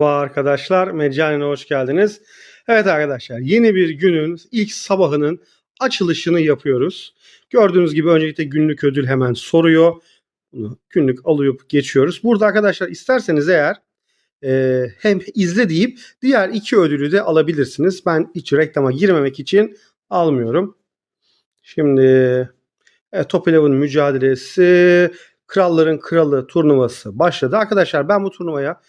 Merhaba arkadaşlar, Meccanine hoş geldiniz. Evet arkadaşlar, yeni bir günün ilk sabahının açılışını yapıyoruz. Gördüğünüz gibi öncelikle günlük ödül hemen soruyor. Bunu günlük alıp geçiyoruz. Burada arkadaşlar isterseniz eğer e, hem izle deyip diğer iki ödülü de alabilirsiniz. Ben hiç reklama girmemek için almıyorum. Şimdi evet, Top 11 mücadelesi Kralların Kralı turnuvası başladı. Arkadaşlar ben bu turnuvaya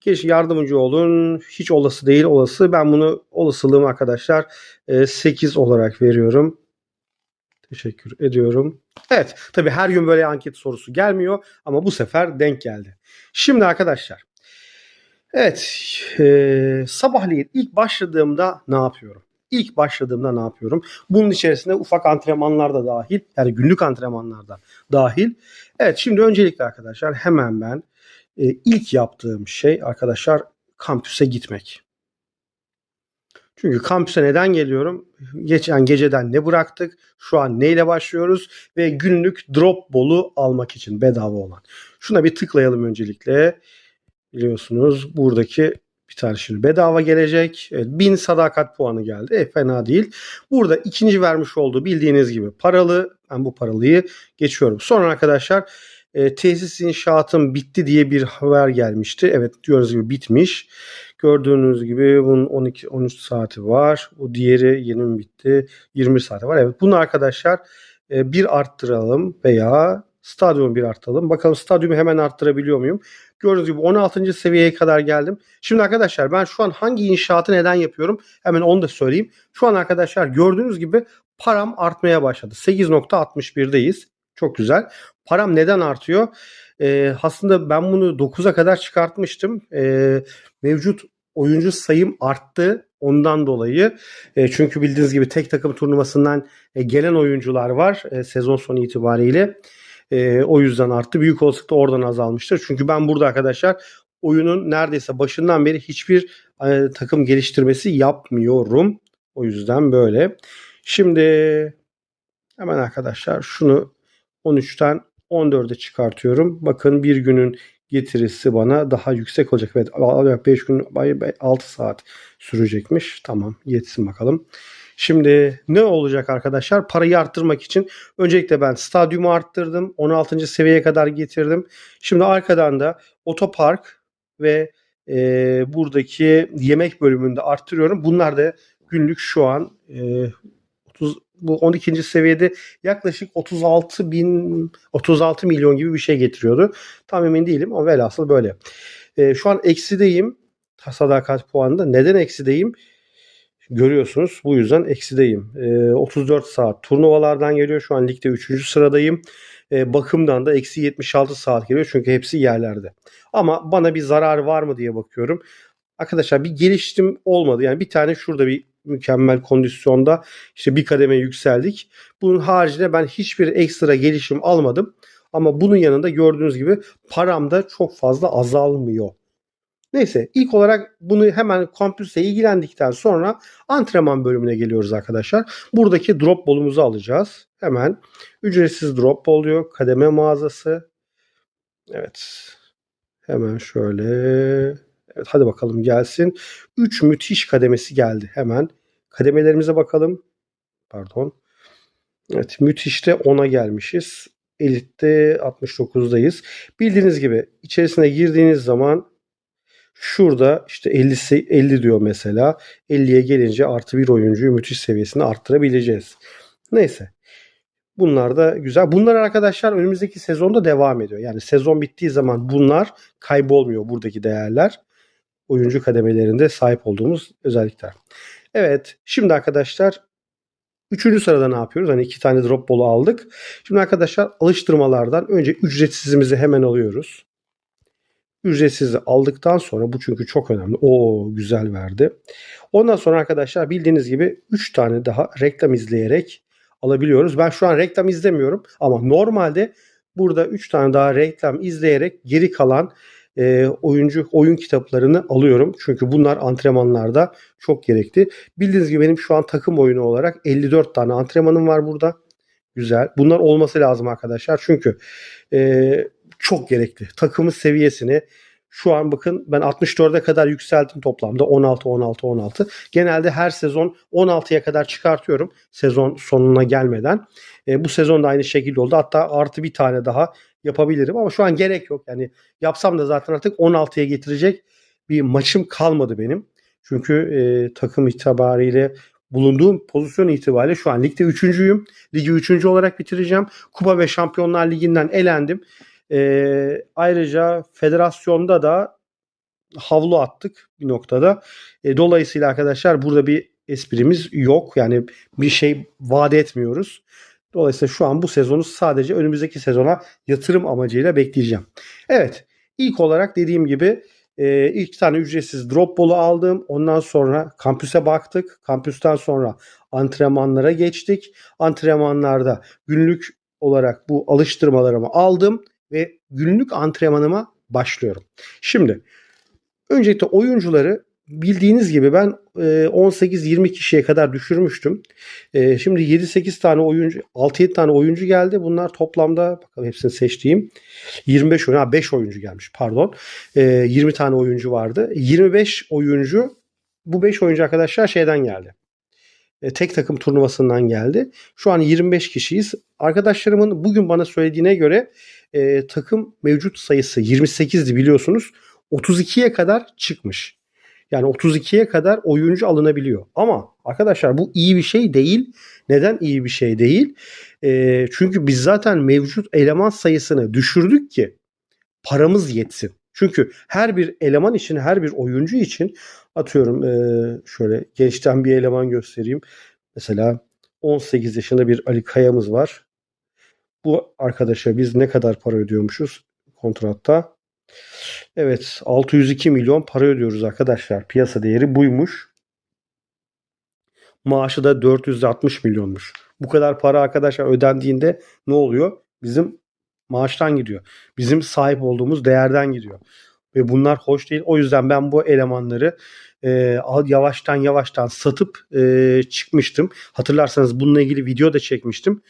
Geç yardımcı olun. Hiç olası değil olası. Ben bunu olasılığım arkadaşlar 8 olarak veriyorum. Teşekkür ediyorum. Evet tabi her gün böyle anket sorusu gelmiyor ama bu sefer denk geldi. Şimdi arkadaşlar evet e, sabahleyin ilk başladığımda ne yapıyorum? İlk başladığımda ne yapıyorum? Bunun içerisinde ufak antrenmanlar da dahil yani günlük antrenmanlar da dahil. Evet şimdi öncelikle arkadaşlar hemen ben e, ilk yaptığım şey arkadaşlar kampüse gitmek. Çünkü kampüse neden geliyorum? Geçen geceden ne bıraktık? Şu an neyle başlıyoruz? Ve günlük drop bolu almak için bedava olan. Şuna bir tıklayalım öncelikle. Biliyorsunuz buradaki bir tane şimdi bedava gelecek. Evet, 1000 sadakat puanı geldi. E, fena değil. Burada ikinci vermiş olduğu bildiğiniz gibi paralı. Ben bu paralıyı geçiyorum. Sonra arkadaşlar e, tesis inşaatım bitti diye bir haber gelmişti. Evet diyoruz gibi bitmiş. Gördüğünüz gibi bunun 12 13 saati var. Bu diğeri yeni mi bitti? 20 saati var. Evet bunu arkadaşlar e, bir arttıralım veya stadyumu bir arttıralım. Bakalım stadyumu hemen arttırabiliyor muyum? Gördüğünüz gibi 16. seviyeye kadar geldim. Şimdi arkadaşlar ben şu an hangi inşaatı neden yapıyorum? Hemen onu da söyleyeyim. Şu an arkadaşlar gördüğünüz gibi param artmaya başladı. 8.61'deyiz. Çok güzel. Param neden artıyor? Ee, aslında ben bunu 9'a kadar çıkartmıştım. Ee, mevcut oyuncu sayım arttı ondan dolayı. E, çünkü bildiğiniz gibi tek takım turnuvasından e, gelen oyuncular var e, sezon sonu itibariyle. E, o yüzden arttı. Büyük olasılıkla oradan azalmıştır. Çünkü ben burada arkadaşlar oyunun neredeyse başından beri hiçbir e, takım geliştirmesi yapmıyorum. O yüzden böyle. Şimdi hemen arkadaşlar şunu 13'ten 14'e çıkartıyorum. Bakın bir günün getirisi bana daha yüksek olacak. Evet 5 gün 6 saat sürecekmiş. Tamam yetsin bakalım. Şimdi ne olacak arkadaşlar? Parayı arttırmak için öncelikle ben stadyumu arttırdım. 16. seviyeye kadar getirdim. Şimdi arkadan da otopark ve e, buradaki yemek bölümünde arttırıyorum. Bunlar da günlük şu an e, 30 bu 12. seviyede yaklaşık 36 bin 36 milyon gibi bir şey getiriyordu. Tam emin değilim ama velhasıl böyle. E, şu an eksideyim sadakat puanında. Neden eksideyim? Görüyorsunuz bu yüzden eksideyim. E, 34 saat turnuvalardan geliyor. Şu an ligde 3. sıradayım. E, bakımdan da eksi 76 saat geliyor. Çünkü hepsi yerlerde. Ama bana bir zarar var mı diye bakıyorum. Arkadaşlar bir geliştim olmadı. Yani bir tane şurada bir mükemmel kondisyonda işte bir kademe yükseldik. Bunun haricinde ben hiçbir ekstra gelişim almadım. Ama bunun yanında gördüğünüz gibi param da çok fazla azalmıyor. Neyse ilk olarak bunu hemen kampüse ilgilendikten sonra antrenman bölümüne geliyoruz arkadaşlar. Buradaki drop bolumuzu alacağız. Hemen ücretsiz drop bol diyor. Kademe mağazası. Evet. Hemen şöyle. Evet hadi bakalım gelsin. 3 müthiş kademesi geldi hemen. Kademelerimize bakalım. Pardon. Evet müthişte 10'a gelmişiz. Elit'te 69'dayız. Bildiğiniz gibi içerisine girdiğiniz zaman şurada işte 50, 50 diyor mesela. 50'ye gelince artı bir oyuncuyu müthiş seviyesine arttırabileceğiz. Neyse. Bunlar da güzel. Bunlar arkadaşlar önümüzdeki sezonda devam ediyor. Yani sezon bittiği zaman bunlar kaybolmuyor buradaki değerler. Oyuncu kademelerinde sahip olduğumuz özellikler. Evet şimdi arkadaşlar Üçüncü sırada ne yapıyoruz? Hani iki tane drop bolu aldık. Şimdi arkadaşlar alıştırmalardan önce ücretsizimizi hemen alıyoruz. Ücretsizi aldıktan sonra bu çünkü çok önemli. O güzel verdi. Ondan sonra arkadaşlar bildiğiniz gibi 3 tane daha reklam izleyerek alabiliyoruz. Ben şu an reklam izlemiyorum ama normalde burada 3 tane daha reklam izleyerek geri kalan e, oyuncu oyun kitaplarını alıyorum. Çünkü bunlar antrenmanlarda çok gerekli. Bildiğiniz gibi benim şu an takım oyunu olarak 54 tane antrenmanım var burada. Güzel. Bunlar olması lazım arkadaşlar. Çünkü e, çok gerekli. Takımın seviyesini Şu an bakın ben 64'e kadar yükselttim toplamda 16 16 16. Genelde her sezon 16'ya kadar çıkartıyorum sezon sonuna gelmeden. E, bu sezon da aynı şekilde oldu. Hatta artı bir tane daha yapabilirim ama şu an gerek yok. Yani yapsam da zaten artık 16'ya getirecek bir maçım kalmadı benim. Çünkü e, takım itibariyle bulunduğum pozisyon itibariyle şu an ligde üçüncüyüm. Ligi üçüncü olarak bitireceğim. Kupa ve Şampiyonlar Ligi'nden elendim. E, ayrıca federasyonda da havlu attık bir noktada. E, dolayısıyla arkadaşlar burada bir esprimiz yok. Yani bir şey vaat etmiyoruz. Dolayısıyla şu an bu sezonu sadece önümüzdeki sezona yatırım amacıyla bekleyeceğim. Evet ilk olarak dediğim gibi e, ilk tane ücretsiz drop ball'u aldım. Ondan sonra kampüse baktık. Kampüsten sonra antrenmanlara geçtik. Antrenmanlarda günlük olarak bu alıştırmalarımı aldım ve günlük antrenmanıma başlıyorum. Şimdi öncelikle oyuncuları bildiğiniz gibi ben e, 18-20 kişiye kadar düşürmüştüm. E, şimdi 7-8 tane oyuncu, 6-7 tane oyuncu geldi. Bunlar toplamda bakalım hepsini seçtiğim 25 oyuncu, ha 5 oyuncu gelmiş pardon. E, 20 tane oyuncu vardı. 25 oyuncu bu 5 oyuncu arkadaşlar şeyden geldi. E, tek takım turnuvasından geldi. Şu an 25 kişiyiz. Arkadaşlarımın bugün bana söylediğine göre e, takım mevcut sayısı 28'di biliyorsunuz. 32'ye kadar çıkmış. Yani 32'ye kadar oyuncu alınabiliyor. Ama arkadaşlar bu iyi bir şey değil. Neden iyi bir şey değil? E, çünkü biz zaten mevcut eleman sayısını düşürdük ki paramız yetsin. Çünkü her bir eleman için, her bir oyuncu için atıyorum e, şöyle gençten bir eleman göstereyim. Mesela 18 yaşında bir Ali Kaya'mız var. Bu arkadaşa biz ne kadar para ödüyormuşuz kontratta? Evet 602 milyon para ödüyoruz arkadaşlar. Piyasa değeri buymuş. Maaşı da 460 milyonmuş. Bu kadar para arkadaşlar ödendiğinde ne oluyor? Bizim maaştan gidiyor. Bizim sahip olduğumuz değerden gidiyor. Ve bunlar hoş değil. O yüzden ben bu elemanları e, yavaştan yavaştan satıp e, çıkmıştım. Hatırlarsanız bununla ilgili video da çekmiştim.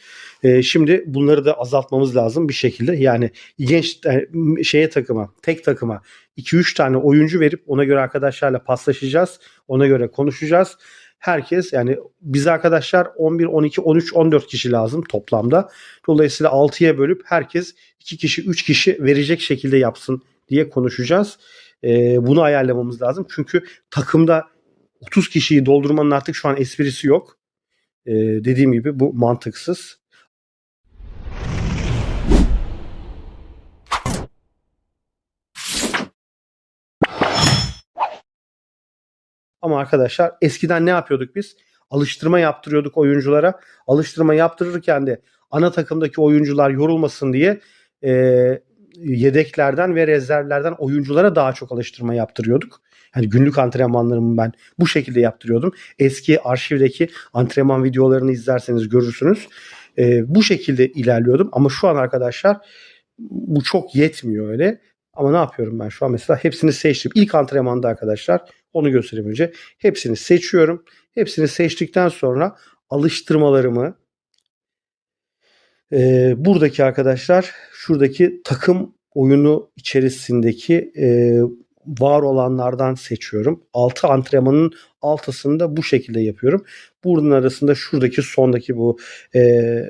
E, şimdi bunları da azaltmamız lazım bir şekilde. Yani genç e, şeye takıma, tek takıma 2-3 tane oyuncu verip ona göre arkadaşlarla paslaşacağız. Ona göre konuşacağız. Herkes yani biz arkadaşlar 11, 12, 13, 14 kişi lazım toplamda. Dolayısıyla 6'ya bölüp herkes 2 kişi, 3 kişi verecek şekilde yapsın diye konuşacağız. E, bunu ayarlamamız lazım. Çünkü takımda 30 kişiyi doldurmanın artık şu an esprisi yok. E, dediğim gibi bu mantıksız. Ama arkadaşlar eskiden ne yapıyorduk biz? Alıştırma yaptırıyorduk oyunculara. Alıştırma yaptırırken de ana takımdaki oyuncular yorulmasın diye e, yedeklerden ve rezervlerden oyunculara daha çok alıştırma yaptırıyorduk. Yani günlük antrenmanlarımı ben bu şekilde yaptırıyordum. Eski arşivdeki antrenman videolarını izlerseniz görürsünüz. E, bu şekilde ilerliyordum ama şu an arkadaşlar bu çok yetmiyor öyle. Ama ne yapıyorum ben şu an mesela hepsini seçtim. İlk antrenmanda arkadaşlar onu göstereyim önce. Hepsini seçiyorum. Hepsini seçtikten sonra alıştırmalarımı e, buradaki arkadaşlar şuradaki takım oyunu içerisindeki e, var olanlardan seçiyorum. 6 antrenmanın altısını da bu şekilde yapıyorum. Bunun arasında şuradaki sondaki bu e,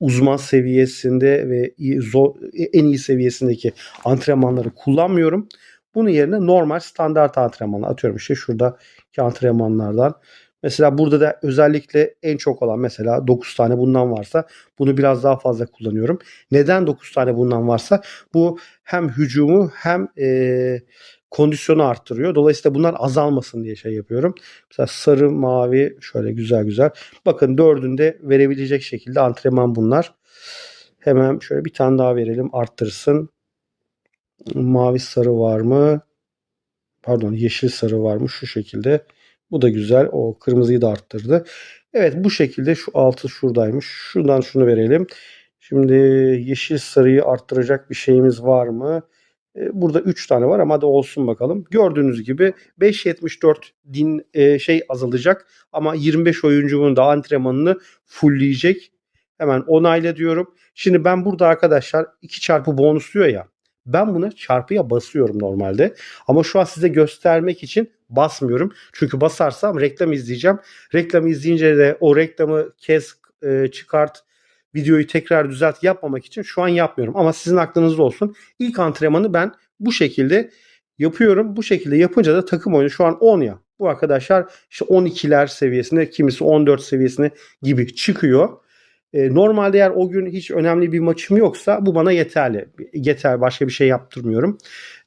uzman seviyesinde ve zor, en iyi seviyesindeki antrenmanları kullanmıyorum. Bunun yerine normal standart antrenmanlar atıyorum işte şuradaki antrenmanlardan. Mesela burada da özellikle en çok olan mesela 9 tane bundan varsa bunu biraz daha fazla kullanıyorum. Neden 9 tane bundan varsa bu hem hücumu hem e, kondisyonu arttırıyor. Dolayısıyla bunlar azalmasın diye şey yapıyorum. Mesela sarı, mavi şöyle güzel güzel. Bakın dördünde verebilecek şekilde antrenman bunlar. Hemen şöyle bir tane daha verelim arttırsın. Mavi sarı var mı? Pardon yeşil sarı var mı? Şu şekilde. Bu da güzel. O kırmızıyı da arttırdı. Evet bu şekilde şu altı şuradaymış. Şuradan şunu verelim. Şimdi yeşil sarıyı arttıracak bir şeyimiz var mı? Burada 3 tane var ama da olsun bakalım. Gördüğünüz gibi 5.74 din e, şey azalacak ama 25 oyuncunun da antrenmanını fullleyecek. Hemen onayla diyorum. Şimdi ben burada arkadaşlar 2 çarpı bonus diyor ya. Ben buna çarpıya basıyorum normalde. Ama şu an size göstermek için basmıyorum. Çünkü basarsam reklam izleyeceğim. Reklam izleyince de o reklamı kes, e, çıkart, videoyu tekrar düzelt yapmamak için şu an yapmıyorum. Ama sizin aklınızda olsun. İlk antrenmanı ben bu şekilde yapıyorum. Bu şekilde yapınca da takım oyunu şu an 10 ya. Bu arkadaşlar işte 12'ler seviyesinde, kimisi 14 seviyesine gibi çıkıyor. E, normalde eğer o gün hiç önemli bir maçım yoksa bu bana yeterli. Yeter başka bir şey yaptırmıyorum.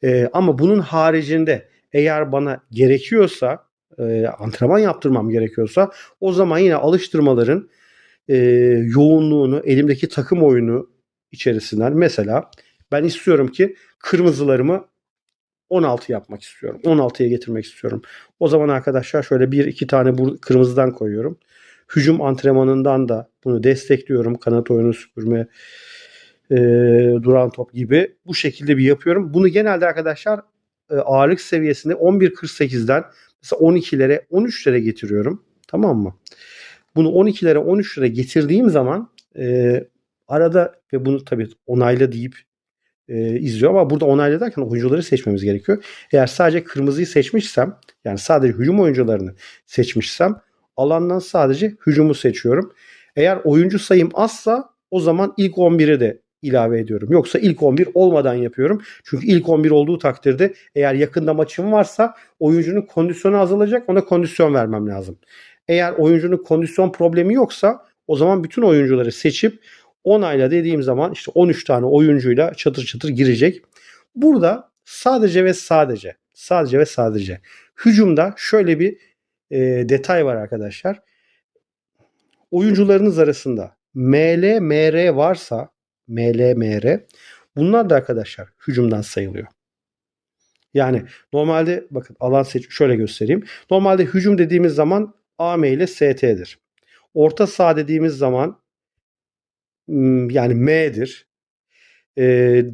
E, ama bunun haricinde eğer bana gerekiyorsa e, antrenman yaptırmam gerekiyorsa o zaman yine alıştırmaların e, yoğunluğunu elimdeki takım oyunu içerisinden mesela ben istiyorum ki kırmızılarımı 16 yapmak istiyorum. 16'ya getirmek istiyorum. O zaman arkadaşlar şöyle bir iki tane bu kırmızıdan koyuyorum. Hücum antrenmanından da bunu destekliyorum. Kanat oyunu süpürme, e, duran top gibi bu şekilde bir yapıyorum. Bunu genelde arkadaşlar e, ağırlık seviyesinde 11.48'den mesela 12'lere 13'lere getiriyorum. Tamam mı? Bunu 12'lere 13'lere getirdiğim zaman e, arada ve bunu tabii onayla deyip e, izliyor ama burada onayla derken oyuncuları seçmemiz gerekiyor. Eğer sadece kırmızıyı seçmişsem yani sadece hücum oyuncularını seçmişsem alandan sadece hücumu seçiyorum. Eğer oyuncu sayım azsa o zaman ilk 11'i de ilave ediyorum. Yoksa ilk 11 olmadan yapıyorum. Çünkü ilk 11 olduğu takdirde eğer yakında maçım varsa oyuncunun kondisyonu azalacak. Ona kondisyon vermem lazım. Eğer oyuncunun kondisyon problemi yoksa o zaman bütün oyuncuları seçip 10 ayla dediğim zaman işte 13 tane oyuncuyla çatır çatır girecek. Burada sadece ve sadece sadece ve sadece hücumda şöyle bir e, detay var arkadaşlar. Oyuncularınız arasında ML, MR varsa ML, MR bunlar da arkadaşlar hücumdan sayılıyor. Yani normalde bakın alan seç şöyle göstereyim. Normalde hücum dediğimiz zaman AM ile ST'dir. Orta saha dediğimiz zaman yani M'dir. E,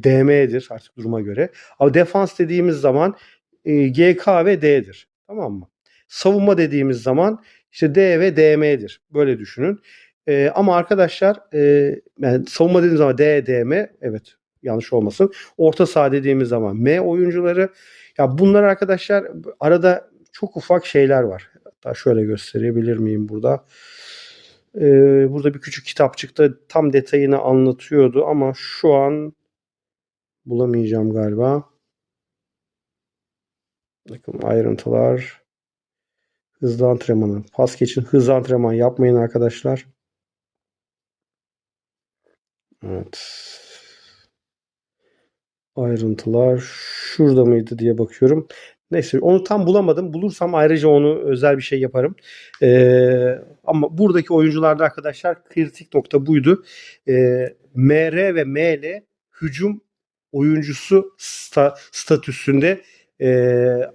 DM'dir artık duruma göre. Ama defans dediğimiz zaman e, GK ve D'dir. Tamam mı? Savunma dediğimiz zaman işte D ve DM'dir. Böyle düşünün. E, ama arkadaşlar e, yani savunma dediğimiz zaman D, evet yanlış olmasın. Orta saha dediğimiz zaman M oyuncuları. Ya bunlar arkadaşlar arada çok ufak şeyler var. Hatta şöyle gösterebilir miyim burada? Ee, burada bir küçük kitapçıkta tam detayını anlatıyordu ama şu an bulamayacağım galiba. Bakın ayrıntılar. Hızlı antrenmanı. Pas geçin. Hızlı antrenman yapmayın arkadaşlar. Evet. Ayrıntılar şurada mıydı diye bakıyorum. Neyse onu tam bulamadım. Bulursam ayrıca onu özel bir şey yaparım. Ee, ama buradaki oyuncularda arkadaşlar kritik nokta buydu. Ee, MR ve ML hücum oyuncusu sta, statüsünde e,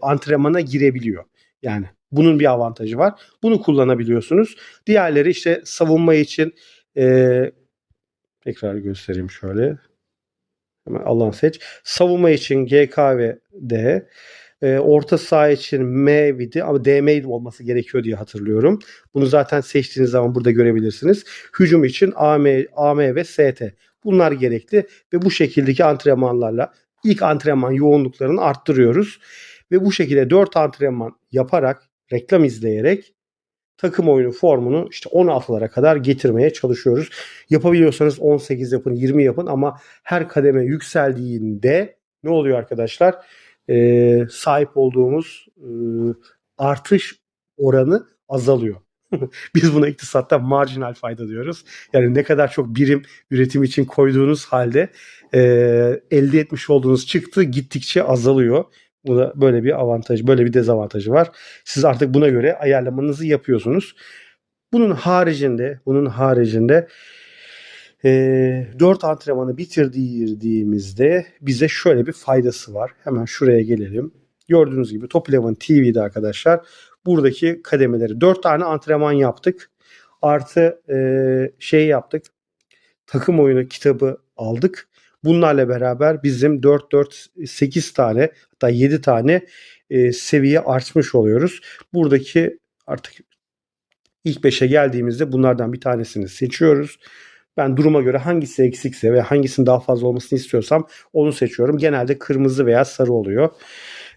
antrenmana girebiliyor. Yani bunun bir avantajı var. Bunu kullanabiliyorsunuz. Diğerleri işte savunma için e, tekrar göstereyim şöyle. Hemen alan seç. Savunma için GK ve D. E, orta saha için M vidi ama DM olması gerekiyor diye hatırlıyorum. Bunu zaten seçtiğiniz zaman burada görebilirsiniz. Hücum için AM, AM ve ST. Bunlar gerekli ve bu şekildeki antrenmanlarla ilk antrenman yoğunluklarını arttırıyoruz. Ve bu şekilde 4 antrenman yaparak, reklam izleyerek takım oyunu formunu işte 16'lara kadar getirmeye çalışıyoruz. Yapabiliyorsanız 18 yapın, 20 yapın ama her kademe yükseldiğinde ne oluyor arkadaşlar? Ee, sahip olduğumuz e, artış oranı azalıyor. Biz buna iktisatta marjinal fayda diyoruz. Yani ne kadar çok birim üretim için koyduğunuz halde e, elde etmiş olduğunuz çıktı gittikçe azalıyor. Bu da böyle bir avantaj, böyle bir dezavantajı var. Siz artık buna göre ayarlamanızı yapıyorsunuz. Bunun haricinde, bunun haricinde e, 4 antrenmanı bitirdiğimizde bize şöyle bir faydası var. Hemen şuraya gelelim. Gördüğünüz gibi Top Eleven TV'de arkadaşlar buradaki kademeleri 4 tane antrenman yaptık. Artı e, şey yaptık. Takım oyunu kitabı aldık. Bunlarla beraber bizim 4 4 8 tane hatta 7 tane e, seviye artmış oluyoruz. Buradaki artık ilk 5'e geldiğimizde bunlardan bir tanesini seçiyoruz. Ben duruma göre hangisi eksikse ve hangisinin daha fazla olmasını istiyorsam onu seçiyorum. Genelde kırmızı veya sarı oluyor.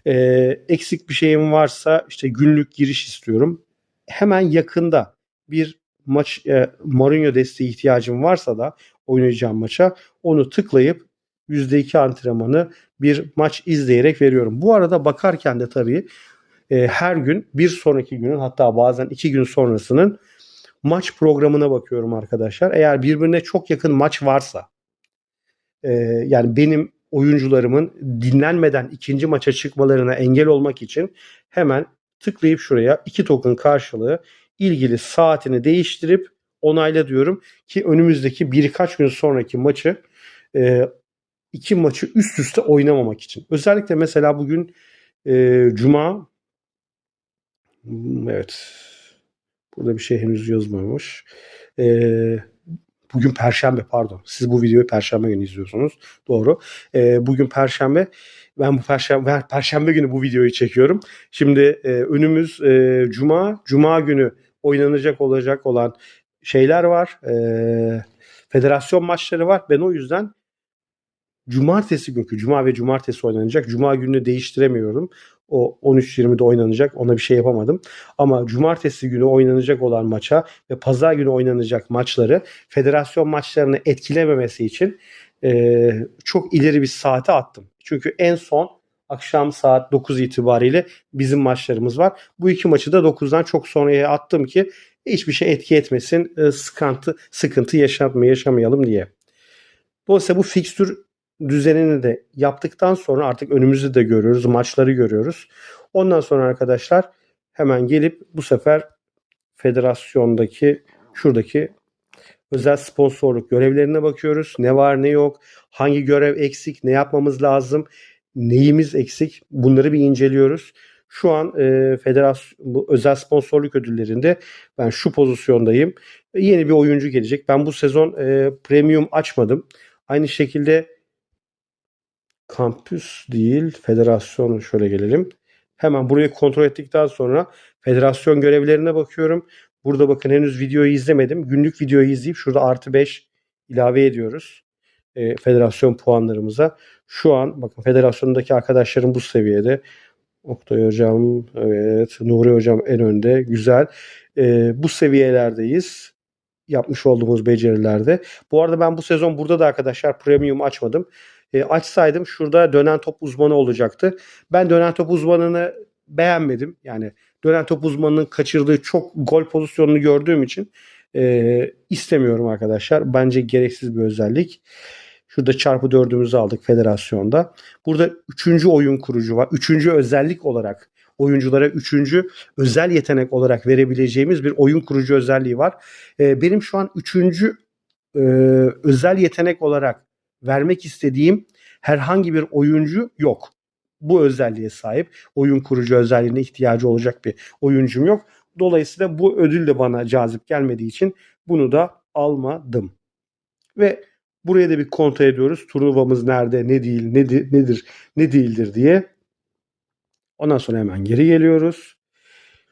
Ee, eksik bir şeyim varsa işte günlük giriş istiyorum. Hemen yakında bir maç e, Mourinho desteği ihtiyacım varsa da oynayacağım maça onu tıklayıp %2 antrenmanı bir maç izleyerek veriyorum. Bu arada bakarken de tabii e, her gün bir sonraki günün hatta bazen iki gün sonrasının maç programına bakıyorum arkadaşlar. Eğer birbirine çok yakın maç varsa e, yani benim oyuncularımın dinlenmeden ikinci maça çıkmalarına engel olmak için hemen tıklayıp şuraya iki token karşılığı ilgili saatini değiştirip onayla diyorum ki önümüzdeki birkaç gün sonraki maçı e, iki maçı üst üste oynamamak için. Özellikle mesela bugün e, Cuma Hmm, evet burada bir şey henüz yazmamış. E, bugün Perşembe pardon. Siz bu videoyu Perşembe günü izliyorsunuz. Doğru. E, bugün Perşembe. Ben bu Perşembe, Perşembe günü bu videoyu çekiyorum. Şimdi e, önümüz e, Cuma. Cuma günü oynanacak olacak olan şeyler var. E, federasyon maçları var. Ben o yüzden cumartesi günkü cuma ve cumartesi oynanacak. Cuma gününü değiştiremiyorum. O 13-20'de oynanacak. Ona bir şey yapamadım. Ama cumartesi günü oynanacak olan maça ve pazar günü oynanacak maçları federasyon maçlarını etkilememesi için e, çok ileri bir saate attım. Çünkü en son akşam saat 9 itibariyle bizim maçlarımız var. Bu iki maçı da 9'dan çok sonraya attım ki hiçbir şey etki etmesin, e, sıkıntı sıkıntı yaşatma yaşamayalım diye. Dolayısıyla bu fikstür düzenini de yaptıktan sonra artık önümüzde de görüyoruz, maçları görüyoruz. Ondan sonra arkadaşlar hemen gelip bu sefer federasyondaki şuradaki özel sponsorluk görevlerine bakıyoruz. Ne var ne yok, hangi görev eksik, ne yapmamız lazım, neyimiz eksik bunları bir inceliyoruz. Şu an e, federasyon bu özel sponsorluk ödüllerinde ben şu pozisyondayım. Yeni bir oyuncu gelecek. Ben bu sezon e, premium açmadım. Aynı şekilde kampüs değil federasyon şöyle gelelim. Hemen burayı kontrol ettikten sonra federasyon görevlerine bakıyorum. Burada bakın henüz videoyu izlemedim. Günlük videoyu izleyip şurada artı 5 ilave ediyoruz. E, federasyon puanlarımıza. Şu an bakın federasyondaki arkadaşlarım bu seviyede. Oktay hocam, evet, Nuri hocam en önde. Güzel. E, bu seviyelerdeyiz. Yapmış olduğumuz becerilerde. Bu arada ben bu sezon burada da arkadaşlar premium açmadım. E, açsaydım şurada dönen top uzmanı olacaktı. Ben dönen top uzmanını beğenmedim. Yani dönen top uzmanının kaçırdığı çok gol pozisyonunu gördüğüm için e, istemiyorum arkadaşlar. Bence gereksiz bir özellik. Şurada çarpı dördümüzü aldık federasyonda. Burada üçüncü oyun kurucu var. Üçüncü özellik olarak oyunculara üçüncü özel yetenek olarak verebileceğimiz bir oyun kurucu özelliği var. E, benim şu an üçüncü e, özel yetenek olarak vermek istediğim herhangi bir oyuncu yok. Bu özelliğe sahip oyun kurucu özelliğine ihtiyacı olacak bir oyuncum yok. Dolayısıyla bu ödül de bana cazip gelmediği için bunu da almadım. Ve buraya da bir kontrol ediyoruz. Turnuvamız nerede, ne değil, nedir, nedir, ne değildir diye. Ondan sonra hemen geri geliyoruz.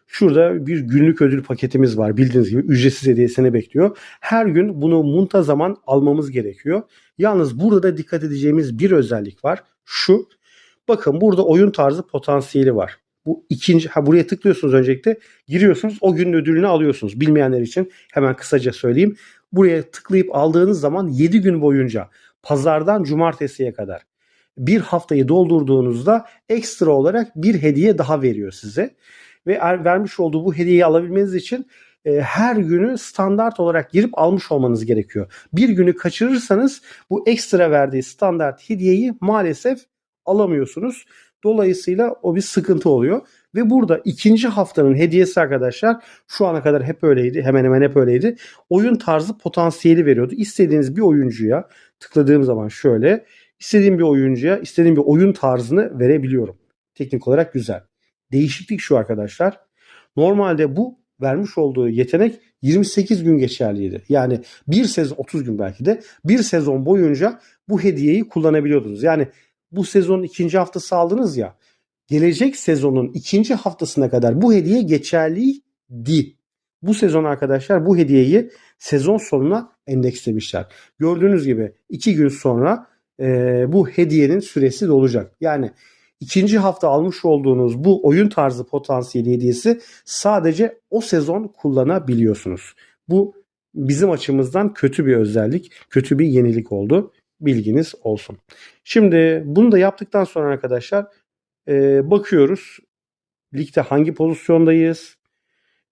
Şurada bir günlük ödül paketimiz var. Bildiğiniz gibi ücretsiz hediyesini bekliyor. Her gün bunu muntazaman almamız gerekiyor. Yalnız burada da dikkat edeceğimiz bir özellik var. Şu. Bakın burada oyun tarzı potansiyeli var. Bu ikinci ha buraya tıklıyorsunuz öncelikle. Giriyorsunuz. O günün ödülünü alıyorsunuz. Bilmeyenler için hemen kısaca söyleyeyim. Buraya tıklayıp aldığınız zaman 7 gün boyunca pazardan cumartesiye kadar bir haftayı doldurduğunuzda ekstra olarak bir hediye daha veriyor size ve er, vermiş olduğu bu hediyeyi alabilmeniz için e, her günü standart olarak girip almış olmanız gerekiyor. Bir günü kaçırırsanız bu ekstra verdiği standart hediyeyi maalesef alamıyorsunuz. Dolayısıyla o bir sıkıntı oluyor. Ve burada ikinci haftanın hediyesi arkadaşlar şu ana kadar hep öyleydi. Hemen hemen hep öyleydi. Oyun tarzı potansiyeli veriyordu. İstediğiniz bir oyuncuya tıkladığım zaman şöyle istediğim bir oyuncuya istediğim bir oyun tarzını verebiliyorum. Teknik olarak güzel. Değişiklik şu arkadaşlar. Normalde bu vermiş olduğu yetenek 28 gün geçerliydi. Yani bir sezon 30 gün belki de bir sezon boyunca bu hediyeyi kullanabiliyordunuz. Yani bu sezonun ikinci haftası aldınız ya gelecek sezonun ikinci haftasına kadar bu hediye geçerliydi. Bu sezon arkadaşlar bu hediyeyi sezon sonuna endekslemişler. Gördüğünüz gibi iki gün sonra e, bu hediyenin süresi dolacak. Yani ikinci hafta almış olduğunuz bu oyun tarzı potansiyeli hediyesi sadece o sezon kullanabiliyorsunuz. Bu bizim açımızdan kötü bir özellik, kötü bir yenilik oldu. Bilginiz olsun. Şimdi bunu da yaptıktan sonra arkadaşlar e, bakıyoruz ligde hangi pozisyondayız?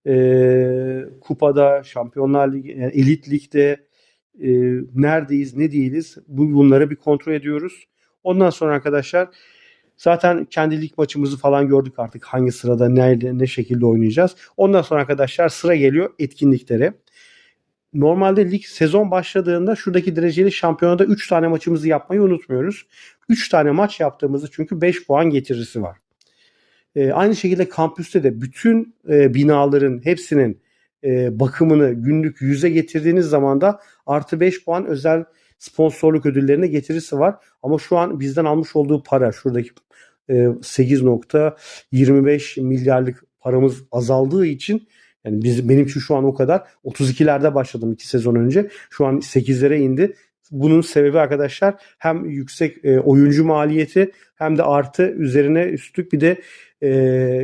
E, kupada, Şampiyonlar Ligi, yani elit ligde e, neredeyiz, ne değiliz? Bu bunları bir kontrol ediyoruz. Ondan sonra arkadaşlar zaten kendi lig maçımızı falan gördük artık hangi sırada, nerede, ne şekilde oynayacağız. Ondan sonra arkadaşlar sıra geliyor etkinliklere. Normalde lig sezon başladığında şuradaki dereceli şampiyonada 3 tane maçımızı yapmayı unutmuyoruz. 3 tane maç yaptığımızda çünkü 5 puan getirisi var. E, aynı şekilde kampüste de bütün e, binaların hepsinin e, bakımını günlük yüze getirdiğiniz zaman da artı 5 puan özel sponsorluk ödüllerine getirisi var. Ama şu an bizden almış olduğu para şuradaki e, 8.25 milyarlık paramız azaldığı için yani biz, benim için şu an o kadar 32'lerde başladım 2 sezon önce. Şu an 8'lere indi. Bunun sebebi arkadaşlar hem yüksek e, oyuncu maliyeti hem de artı üzerine üstlük bir de e,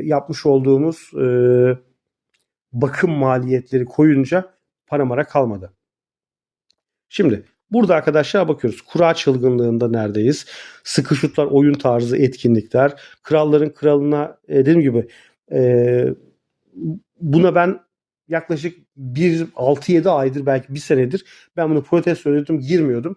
yapmış olduğumuz e, bakım maliyetleri koyunca para mara kalmadı. Şimdi burada arkadaşlar bakıyoruz. Kura çılgınlığında neredeyiz? Sıkı şutlar, oyun tarzı, etkinlikler. Kralların kralına e, dediğim gibi e, buna ben yaklaşık 1 6-7 aydır belki bir senedir ben bunu protesto ediyordum girmiyordum.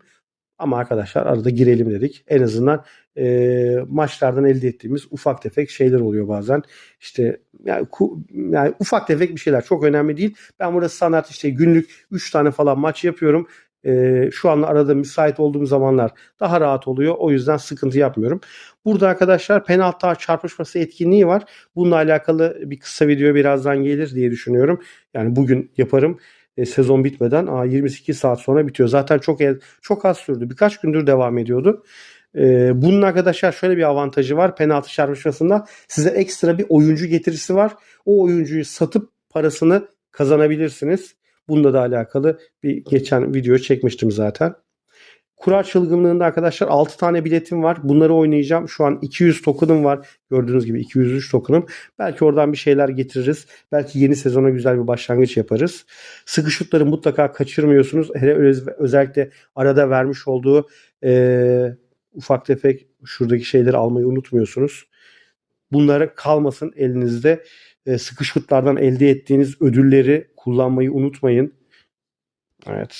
Ama arkadaşlar arada girelim dedik. En azından e, maçlardan elde ettiğimiz ufak tefek şeyler oluyor bazen. İşte yani, ku, yani ufak tefek bir şeyler çok önemli değil. Ben burada standart işte günlük 3 tane falan maç yapıyorum. E, şu an arada müsait olduğum zamanlar daha rahat oluyor. O yüzden sıkıntı yapmıyorum. Burada arkadaşlar penaltı çarpışması etkinliği var. Bununla alakalı bir kısa video birazdan gelir diye düşünüyorum. Yani bugün yaparım e, sezon bitmeden aa, 28 saat sonra bitiyor. Zaten çok çok az sürdü. Birkaç gündür devam ediyordu. E, bunun arkadaşlar şöyle bir avantajı var. Penaltı çarpışmasında size ekstra bir oyuncu getirisi var. O oyuncuyu satıp parasını kazanabilirsiniz. Bunda da alakalı bir geçen video çekmiştim zaten. Kura çılgınlığında arkadaşlar 6 tane biletim var. Bunları oynayacağım. Şu an 200 token'ım var. Gördüğünüz gibi 203 token'ım. Belki oradan bir şeyler getiririz. Belki yeni sezona güzel bir başlangıç yaparız. Sıkı şutları mutlaka kaçırmıyorsunuz. Özellikle arada vermiş olduğu e, ufak tefek şuradaki şeyleri almayı unutmuyorsunuz. Bunları kalmasın elinizde. E, sıkı şutlardan elde ettiğiniz ödülleri kullanmayı unutmayın. Evet.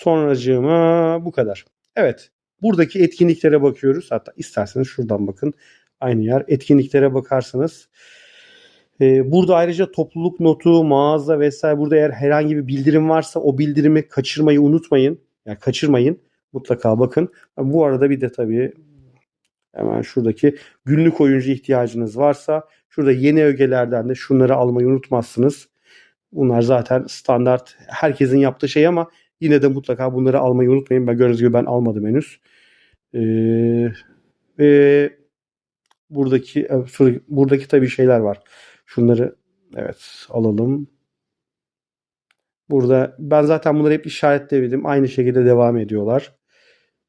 Sonracığıma bu kadar. Evet. Buradaki etkinliklere bakıyoruz. Hatta isterseniz şuradan bakın. Aynı yer. Etkinliklere bakarsanız. Ee, burada ayrıca topluluk notu, mağaza vesaire burada eğer herhangi bir bildirim varsa o bildirimi kaçırmayı unutmayın. Yani kaçırmayın. Mutlaka bakın. Bu arada bir de tabii hemen şuradaki günlük oyuncu ihtiyacınız varsa şurada yeni ögelerden de şunları almayı unutmazsınız. Bunlar zaten standart herkesin yaptığı şey ama Yine de mutlaka bunları almayı unutmayın. Ben gördüğünüz gibi ben almadım henüz. Ee, ve buradaki e, buradaki tabii şeyler var. Şunları evet alalım. Burada ben zaten bunları hep işaretledim. Aynı şekilde devam ediyorlar.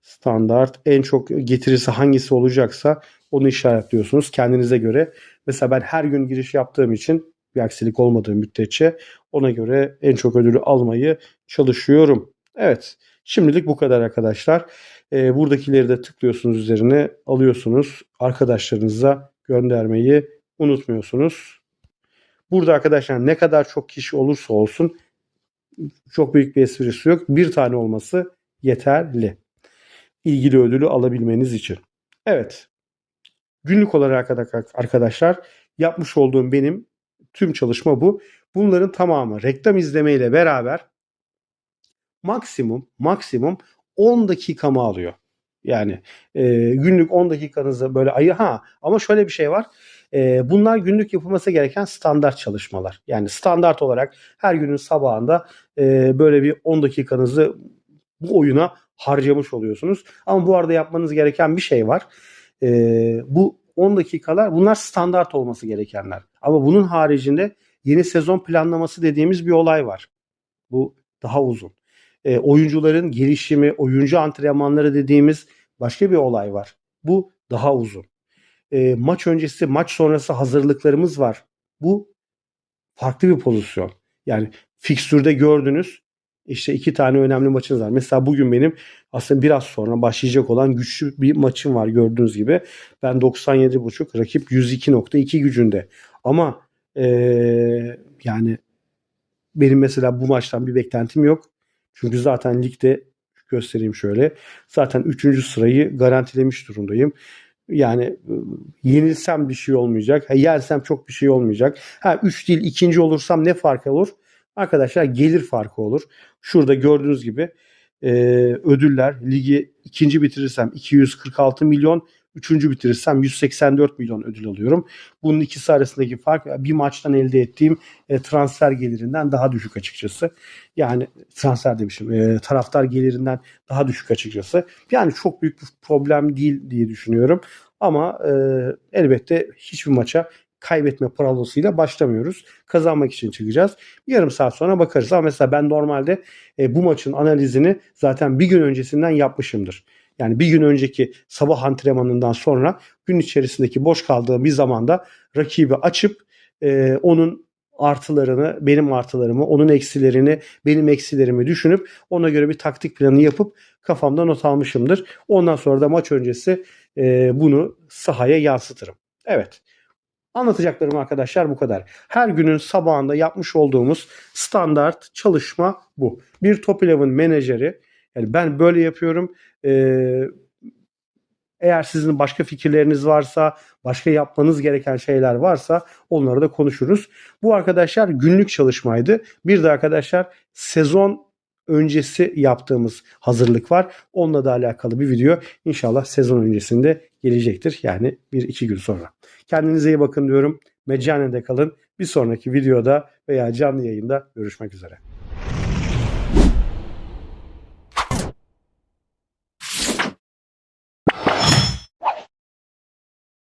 Standart en çok getirisi hangisi olacaksa onu işaretliyorsunuz kendinize göre. Mesela ben her gün giriş yaptığım için bir aksilik olmadığı müddetçe ona göre en çok ödülü almayı çalışıyorum. Evet şimdilik bu kadar arkadaşlar. E, buradakileri de tıklıyorsunuz üzerine alıyorsunuz. Arkadaşlarınıza göndermeyi unutmuyorsunuz. Burada arkadaşlar ne kadar çok kişi olursa olsun çok büyük bir esprisi yok. Bir tane olması yeterli. İlgili ödülü alabilmeniz için. Evet. Günlük olarak arkadaşlar yapmış olduğum benim tüm çalışma bu. Bunların tamamı reklam izlemeyle beraber maksimum maksimum 10 dakikamı alıyor. Yani e, günlük 10 dakikanızı böyle ayı ha ama şöyle bir şey var. E, bunlar günlük yapılması gereken standart çalışmalar. Yani standart olarak her günün sabahında e, böyle bir 10 dakikanızı bu oyuna harcamış oluyorsunuz. Ama bu arada yapmanız gereken bir şey var. E, bu 10 dakikalar bunlar standart olması gerekenler. Ama bunun haricinde yeni sezon planlaması dediğimiz bir olay var. Bu daha uzun. E, oyuncuların gelişimi, oyuncu antrenmanları dediğimiz başka bir olay var. Bu daha uzun. E, maç öncesi, maç sonrası hazırlıklarımız var. Bu farklı bir pozisyon. Yani fikstürde gördünüz işte iki tane önemli maçınız var. Mesela bugün benim aslında biraz sonra başlayacak olan güçlü bir maçım var gördüğünüz gibi. Ben 97.5 rakip 102.2 gücünde. Ama eee, yani benim mesela bu maçtan bir beklentim yok. Çünkü zaten ligde göstereyim şöyle. Zaten 3. sırayı garantilemiş durumdayım. Yani yenilsem bir şey olmayacak. Ha, yersem çok bir şey olmayacak. Ha 3 değil ikinci olursam ne farkı olur? Arkadaşlar gelir farkı olur. Şurada gördüğünüz gibi e, ödüller ligi ikinci bitirirsem 246 milyon, üçüncü bitirirsem 184 milyon ödül alıyorum. Bunun ikisi arasındaki fark bir maçtan elde ettiğim e, transfer gelirinden daha düşük açıkçası. Yani transfer demişim e, taraftar gelirinden daha düşük açıkçası. Yani çok büyük bir problem değil diye düşünüyorum. Ama e, elbette hiçbir maça kaybetme paralosuyla başlamıyoruz. Kazanmak için çıkacağız. Yarım saat sonra bakarız. Ama mesela ben normalde e, bu maçın analizini zaten bir gün öncesinden yapmışımdır. Yani bir gün önceki sabah antrenmanından sonra gün içerisindeki boş kaldığı bir zamanda rakibi açıp e, onun artılarını, benim artılarımı, onun eksilerini, benim eksilerimi düşünüp ona göre bir taktik planı yapıp kafamda not almışımdır. Ondan sonra da maç öncesi e, bunu sahaya yansıtırım. Evet. Anlatacaklarım arkadaşlar bu kadar. Her günün sabahında yapmış olduğumuz standart çalışma bu. Bir Top 11 menajeri yani ben böyle yapıyorum. Ee, eğer sizin başka fikirleriniz varsa, başka yapmanız gereken şeyler varsa onları da konuşuruz. Bu arkadaşlar günlük çalışmaydı. Bir de arkadaşlar sezon öncesi yaptığımız hazırlık var. Onunla da alakalı bir video inşallah sezon öncesinde gelecektir. Yani bir iki gün sonra. Kendinize iyi bakın diyorum. Meccanede kalın. Bir sonraki videoda veya canlı yayında görüşmek üzere.